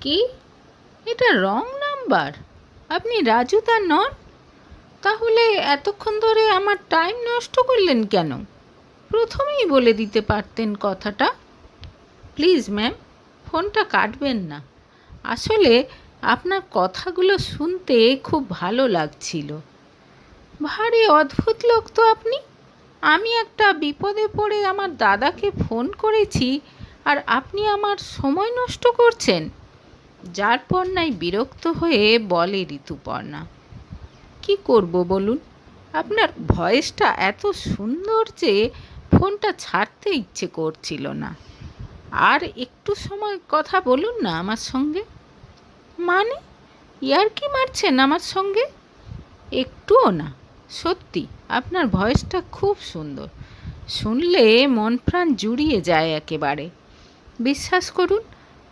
কি? এটা wrong number. আপনি রাজু তার নন? তাহলে এতক্ষণ ধরে আমার টাইম নষ্ট করলেন কেন? প্রথমেই বলে দিতে পারতেন কথাটা। প্লিজ ম্যাম, ফোনটা কাটবেন না। আসলে আপনার কথাগুলো শুনতে খুব ভালো লাগছিল। ভারী অদ্ভুত লোক তো আপনি। আমি একটা বিপদে পড়ে আমার দাদাকে ফোন করেছি আর আপনি আমার সময় নষ্ট করছেন। যার পর্ণায় বিরক্ত হয়ে বলে ঋতুপর্ণা, কি করব বলুন? আপনার ভয়েসটা এত সুন্দর যে ফোনটা ছাড়তে ইচ্ছে করছিল না। আর একটু সময় কথা বলুন না আমার সঙ্গে? মানে? ইয়ার কি মারছেন আমার সঙ্গে? একটুও না, সত্যি, আপনার ভয়েসটা খুব সুন্দর। শুনলে মন প্রাণ জুড়িয়ে যায় একেবারে। বিশ্বাস করুন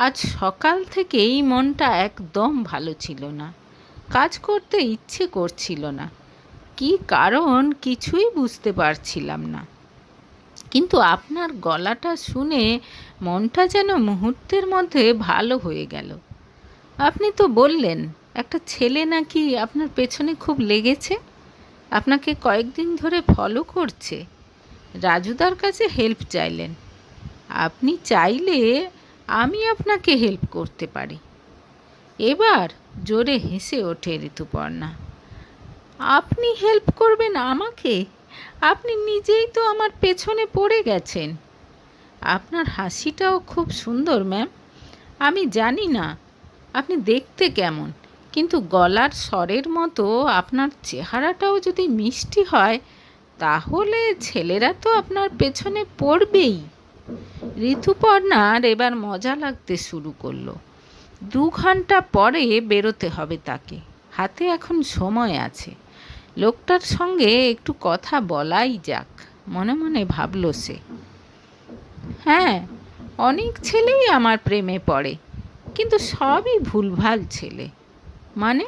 আজ সকাল থেকেই মনটা একদম ভালো ছিল না। কাজ করতে ইচ্ছে করছিল না। কি কারণ কিছুই বুঝতে পারছিলাম না। কিন্তু আপনার গলাটা শুনে মনটা যেন মুহূর্তের মধ্যে ভালো হয়ে গেল। আপনি তো বললেন, একটা ছেলে নাকি আপনার পেছনে খুব লেগেছে, আপনাকে কয়েকদিন ধরে ফলো করছে। রাজুদার কাছে হেল্প চাইলেন। আপনি চাইলে আমি আপনাকে হেল্প করতে পারি। এবার জোরে হেসে ওঠে ঋতুপর্ণা। আপনি হেল্প করবেন আমাকে? আপনি নিজেই তো আমার পেছনে পড়ে গেছেন। আপনার হাসিটাও খুব সুন্দর ম্যাম আমি জানি না, আপনি দেখতে কেমন, কিন্তু গলার স্বরের মতো আপনার চেহারাটাও যদি মিষ্টি হয়, তাহলে ছেলেরা তো আপনার পেছনে পড়বেই। ঋতুপর্ণার এবার মজা লাগতে শুরু করল। দু ঘণ্টা পরে বেরোতে হবে তাকে। হাতে এখন সময় আছে। লোকটার সঙ্গে একটু কথা বলাই যাক, মনে মনে ভাবল সে। হ্যাঁ অনেক ছেলেই আমার প্রেমে পড়ে, কিন্তু সবই ভুলভাল ছেলে। মানে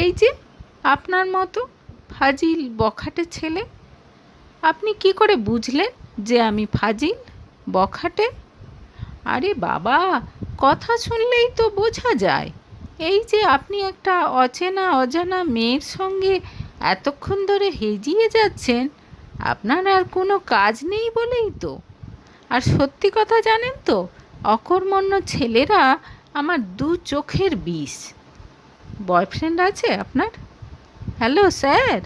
এই যে আপনার মতো ফাজিল বখাটে ছেলে। আপনি কি করে বুঝলেন যে আমি ফাজিল? বখাটে? আরে বাবা, কথা শুনলেই তো বোঝা যায়। এই যে আপনি একটা অচেনা অজানা মেয়ের সঙ্গে এতক্ষণ ধরে হেজিয়ে যাচ্ছেন, আপনার আর কোনো কাজ নেই বলেই তো। আর সত্যি কথা জানেন তো, অকর্মণ্য ছেলেরা আমার দু চোখের বিষ। বয়ফ্রেন্ড আছে আপনার? হ্যালো স্যার,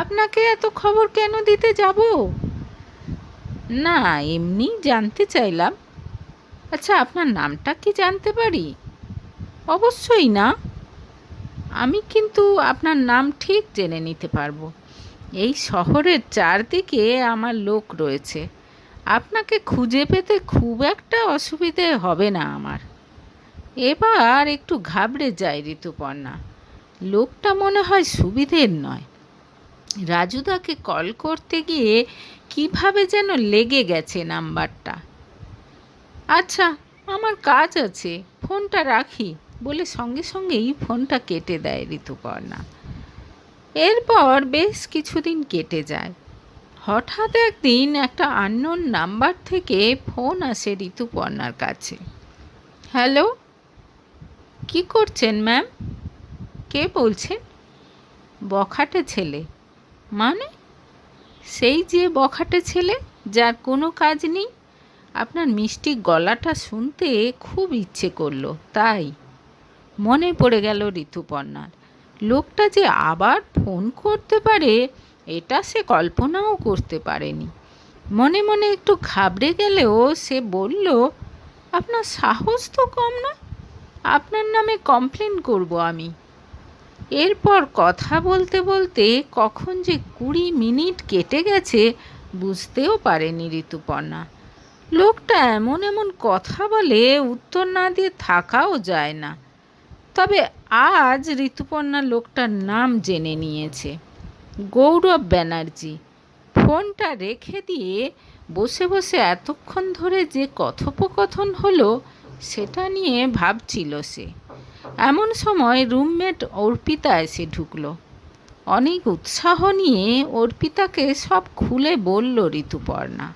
আপনাকে এত খবর কেন দিতে যাব? না, এমনি জানতে চাইলাম। আচ্ছা আপনার নামটা কি জানতে পারি? অবশ্যই না। আমি কিন্তু আপনার নাম ঠিক জেনে নিতে পারব। এই শহরের চারদিকে আমার লোক রয়েছে। আপনাকে খুঁজে পেতে খুব একটা অসুবিধে হবে না আমার। এবার একটু ঘাবড়ে যায় ঋতুপর্ণা। লোকটা মনে হয় সুবিধের নয়। রাজুদাকে কল করতে গিয়ে কীভাবে যেন লেগে গেছে নাম্বারটা। আচ্ছা আমার কাজ আছে, ফোনটা রাখি, বলে সঙ্গে সঙ্গেই ফোনটা কেটে দেয় ঋতুপর্ণা। এরপর বেশ কিছুদিন কেটে যায়। হঠাৎ একদিন একটা আননোন নাম্বার থেকে ফোন আসে ঋতুপর্ণার কাছে। হ্যালো? কি করছেন, ম্যাম? কে বলছেন? বখাটে ছেলে। মানে? সেই যে বখাটে ছেলে, যার কোনো কাজ নেই। আপনার মিষ্টি গলাটা শুনতে খুব ইচ্ছে করল, তাই। মনে পড়ে গেল ঋতুপর্ণার লোকটা যে আবার ফোন করতে পারে, এটা সে কল্পনাও করতে পারেনি। মনে মনে একটু ঘাবড়ে গেলেও সে বলল, আপনার সাহস তো কম না। আপনার নামে কমপ্লেন করব আমি। এরপর কথা বলতে বলতে কখন যে কুড়ি মিনিট কেটে গেছে, বুঝতেও পারেনি ঋতুপর্ণা। লোকটা এমন এমন কথা বলে উত্তর না দিয়ে থাকাও যায় না। তবে আজ ঋতুপর্ণা লোকটার নাম জেনে নিয়েছে। গৌরব ব্যানার্জি। ফোনটা রেখে দিয়ে বসে বসে এতক্ষণ ধরে যে কথোপকথন হলো, সেটা নিয়ে ভাবছিল সে। এমন সময় রুমমেট অর্পিতা এসে ঢুকলো। অনেক উৎসাহ নিয়ে অর্পিতাকে সব খুলে বলল, ঋতুপর্ণা,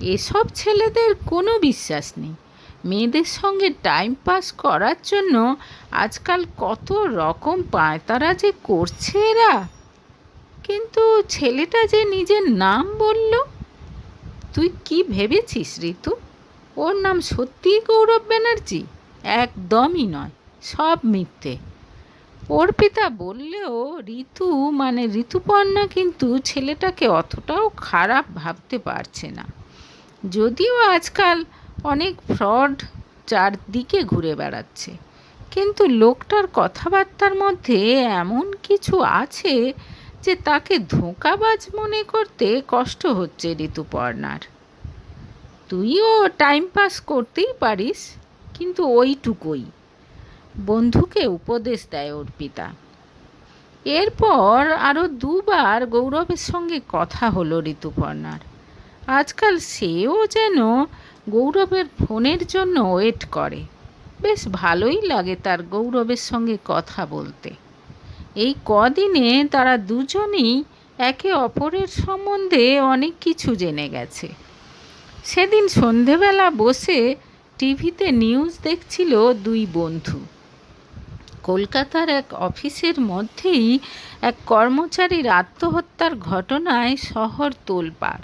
এসব ছেলেদের কোনো বিশ্বাস নেই। মেয়েদের সঙ্গে টাইম পাস করার জন্য আজকাল কত রকম পায়তারা যে করছে এরা। কিন্তু ছেলেটা যে নিজের নাম বলল, তুই কি ভেবেছিস, ঋতু? ওর নাম সত্যিই গৌরব ব্যানার্জি? একদমই নয়। সব মিথ্যে। অর্পিতা বললেও, ঋতু মানে ঋতুপর্ণা কিন্তু ছেলেটাকে অতটাও খারাপ ভাবতে পারছে না। যদিও আজকাল অনেক ফ্রড চারদিকে ঘুরে বেড়াচ্ছে, কিন্তু লোকটার কথাবার্তার মধ্যে এমন কিছু আছে যে তাকে ধোঁকাবাজ মনে করতে কষ্ট হচ্ছে ঋতুপর্ণার। তুইও টাইম পাস করতেই পারিস, কিন্তু ওইটুকুই। বন্ধুকে উপদেশ দেয় অর্পিতা এরপর আরও দুবার গৌরবের সঙ্গে কথা হলো ঋতুপর্ণার। আজকাল সেও যেন গৌরবের ফোনের জন্য ওয়েট করে। বেশ ভালোই লাগে তার গৌরবের সঙ্গে কথা বলতে। এই কদিনে তারা দুজনেই একে অপরের সম্বন্ধে অনেক কিছু জেনে গেছে। সেদিন সন্ধেবেলা বসে টিভিতে নিউজ দেখছিল দুই বন্ধু। কলকাতার এক অফিসের মধ্যেই এক কর্মচারীর আত্মহত্যার ঘটনায় শহর তোলপাড়।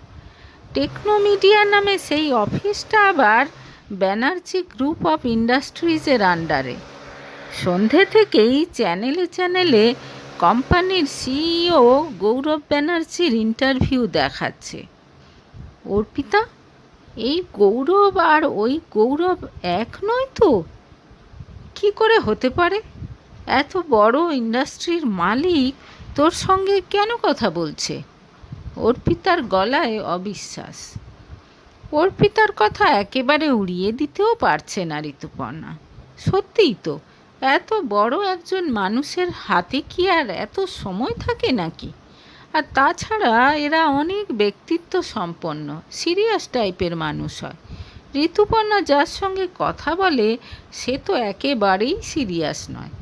টেকনোমিডিয়া নামে সেই অফিসটা আবার ব্যানার্জি গ্রুপ অফ ইন্ডাস্ট্রিজের আন্ডারে। সন্ধে থেকেই চ্যানেলে চ্যানেলে কোম্পানির সিইও গৌরব ব্যানার্জির ইন্টারভিউ দেখাচ্ছে। অর্পিতা, এই গৌরব আর ওই গৌরব এক নয় তো? কি করে হতে পারে? এত বড় ইন্ডাস্ট্রির মালিক তোর সঙ্গে কেন কথা বলছে? অর্পিতার গলায় অবিশ্বাস। অর্পিতার কথা একেবারে উড়িয়ে দিতেও পারছে না ঋতুপর্ণা। সত্যিই তো, এত বড় একজন মানুষের হাতে কি আর এত সময় থাকে নাকি? আর তাছাড়া এরা অনেক ব্যক্তিত্ব সম্পন্ন, সিরিয়াস টাইপের মানুষ হয়। ঋতুপর্ণা যার সঙ্গে কথা বলে, সে তো একেবারেই সিরিয়াস নয়।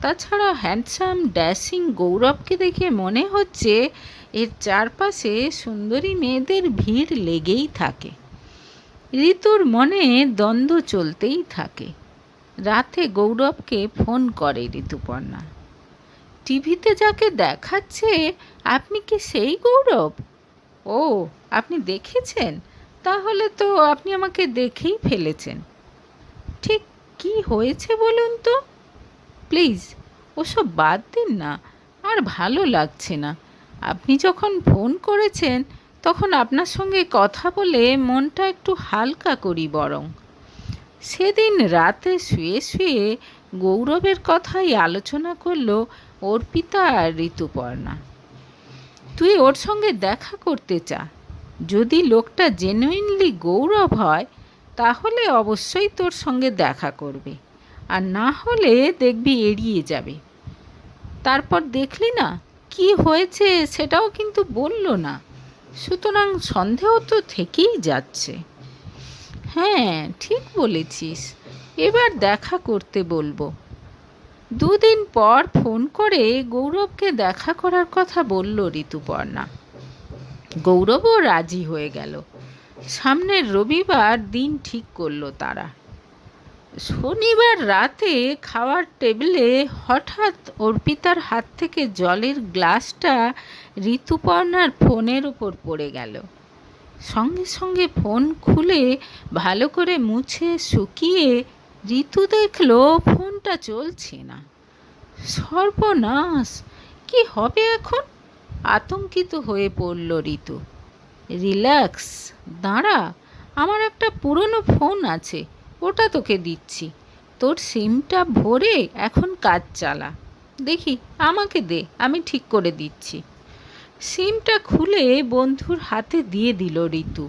তাছাড়া হ্যান্ডসাম ড্যাশিং গৌরবকে দেখে মনে হচ্ছে এর চারপাশে সুন্দরী মেয়েদের ভিড় লেগেই থাকে। ঋতুর মনে দ্বন্দ্ব চলতেই থাকে। রাতে গৌরবকে ফোন করে ঋতুপর্ণা। টিভিতে যাকে দেখাচ্ছে, আপনি কি সেই গৌরব? ও, আপনি দেখেছেন? তাহলে তো আপনি আমাকে দেখেই ফেলেছেন। ঠিক কি হয়েছে বলুন তো? প্লিজ, ওসব বাদ দিন না, আর ভালো লাগছে না। আপনি যখন ফোন করেছেন, তখন আপনার সঙ্গে কথা বলে মনটা একটু হালকা করি বরং। সেদিন রাতে শুয়ে শুয়ে গৌরবের কথাই আলোচনা করল অর্পিতা আর ঋতুপর্ণা। তুই ওর সঙ্গে দেখা করতে চা। যদি লোকটা জেনুইনলি গৌরব হয়, তাহলে অবশ্যই তোর সঙ্গে দেখা করবে। আর না হলে দেখবি এড়িয়ে যাবে। তারপর দেখলি না, কি হয়েছে সেটাও কিন্তু বলল না। সুতরাং সন্দেহ তো থেকেই যাচ্ছে। হ্যাঁ ঠিক বলেছিস। এবার দেখা করতে বলব। দুদিন পর ফোন করে গৌরবকে দেখা করার কথা বলল ঋতুপর্ণা। গৌরবও রাজি হয়ে গেল। সামনের রবিবার দিন ঠিক করল তারা। শনিবার রাতে খাওয়ার টেবিলে হঠাৎ অর্পিতার হাত থেকে জলের গ্লাসটা ঋতুপর্ণার ফোনের উপর পড়ে গেল। সঙ্গে সঙ্গে ফোন খুলে ভালো করে মুছে শুকিয়ে ঋতু দেখল ফোনটা চলছে না। সর্বনাশ, কি হবে এখন? আতঙ্কিত হয়ে পড়ল ঋতু। রিল্যাক্স, দাঁড়া, আমার একটা পুরনো ফোন আছে ওটা তোকে দিচ্ছি। তোর সিমটা ভরে এখন কাজ চালা। দেখি, আমাকে দে, আমি ঠিক করে দিচ্ছি। সিমটা খুলে বন্ধুর হাতে দিয়ে দিল ঋতু।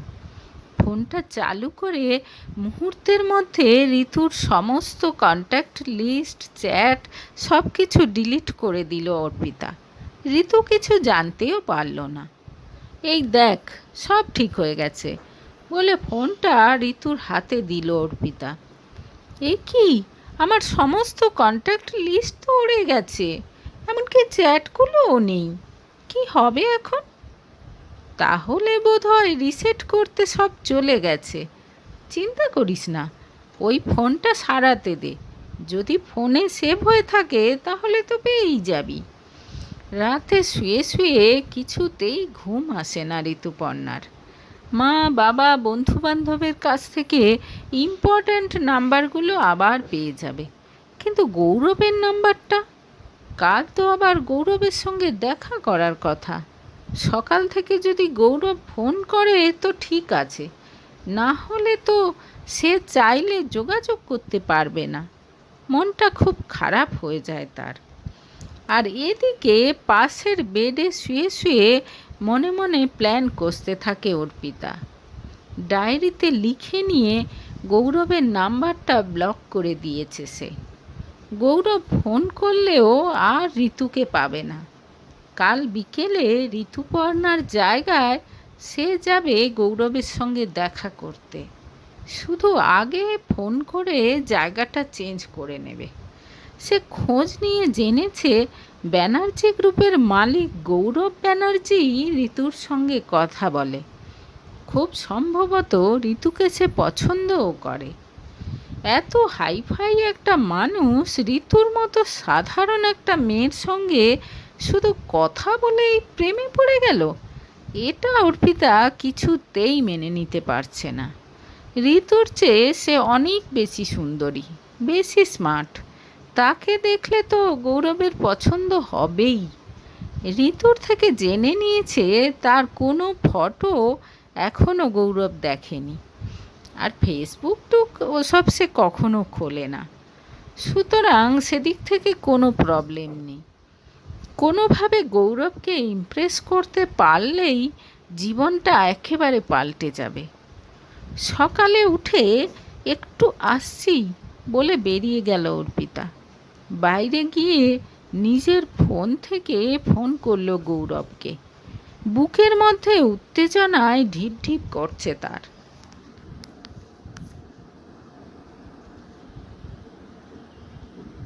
ফোনটা চালু করে মুহূর্তের মধ্যে ঋতুর সমস্ত কন্ট্যাক্ট লিস্ট চ্যাট সব কিছু ডিলিট করে দিল অর্পিতা। ঋতু কিছু জানতেও পারল না। এই দেখ, সব ঠিক হয়ে গেছে। বলে ফোনটা ঋতুর হাতে দিল অর্পিতা। এ কি? আমার সমস্ত কন্ট্যাক্ট লিস্ট তো উড়ে গেছে। এমনকি চ্যাটগুলোও নেই। কি হবে এখন? তাহলে বোধ হয় রিসেট করতে সব চলে গেছে। চিন্তা করিস না, ওই ফোনটা সারাতে দে। যদি ফোনে সেভ হয়ে থাকে, তাহলে তো পেয়েই যাবি। রাতে শুয়ে শুয়ে কিছুতেই ঘুম আসে না ঋতুপর্ণার। মা, বাবা বন্ধু বান্ধবের কাছ থেকে ইম্পর্ট্যান্ট নাম্বারগুলো আবার পেয়ে যাবে। কিন্তু গৌরবের নাম্বারটা? কাল তো আবার গৌরবের সঙ্গে দেখা করার কথা। সকাল থেকে যদি গৌরব ফোন করে তো ঠিক আছে। না হলে তো সে চাইলে যোগাযোগ করতে পারবে না। মনটা খুব খারাপ হয়ে যায় তার। আর এদিকে পাশের বেডে শুয়ে শুয়ে মনে মনে প্ল্যান কষতে থাকে অর্পিতা ডায়েরিতে লিখে নিয়ে গৌরবের নাম্বারটা ব্লক করে দিয়েছে সে। গৌরব ফোন করলেও আর ঋতুকে পাবে না। কাল বিকেলে ঋতুপর্ণার জায়গায় সে যাবে গৌরবের সঙ্গে দেখা করতে। শুধু আগে ফোন করে জায়গাটা চেঞ্জ করে নেবে। সে খোঁজ নিয়ে জেনেছে ব্যানার্জি গ্রুপের মালিক গৌরব ব্যানার্জি ঋতুর সঙ্গে কথা বলে। খুব সম্ভবত ঋতুকে সে পছন্দও করে। এত হাইফাই একটা মানুষ ঋতুর মতো সাধারণ একটা মেয়ের সঙ্গে শুধু কথা বলেই প্রেমে পড়ে গেল, এটা অর্পিতা কিছুতেই মেনে নিতে পারছে না। ঋতুর চেয়ে সে অনেক বেশি সুন্দরী, বেশি স্মার্ট। তাকে দেখলে তো গৌরবের পছন্দ হবেই। ঋতুর থেকে জেনে নিয়েছে তার কোনো ফটো এখনও গৌরব দেখেনি। আর ফেসবুক টুক ওসব সে কখনো খোলে না। সুতরাং সেদিক থেকে কোনো প্রবলেম নেই। কোনোভাবে গৌরবকে ইমপ্রেস করতে পারলেই জীবনটা একেবারে পাল্টে যাবে। সকালে উঠে একটু আসছি বলে বেরিয়ে গেল অর্পিতা। বাইরে গিয়ে নিজের ফোন থেকে ফোন করল গৌরবকে। বুকের মধ্যে উত্তেজনায় ঢিপ ঢিপ করছে তার।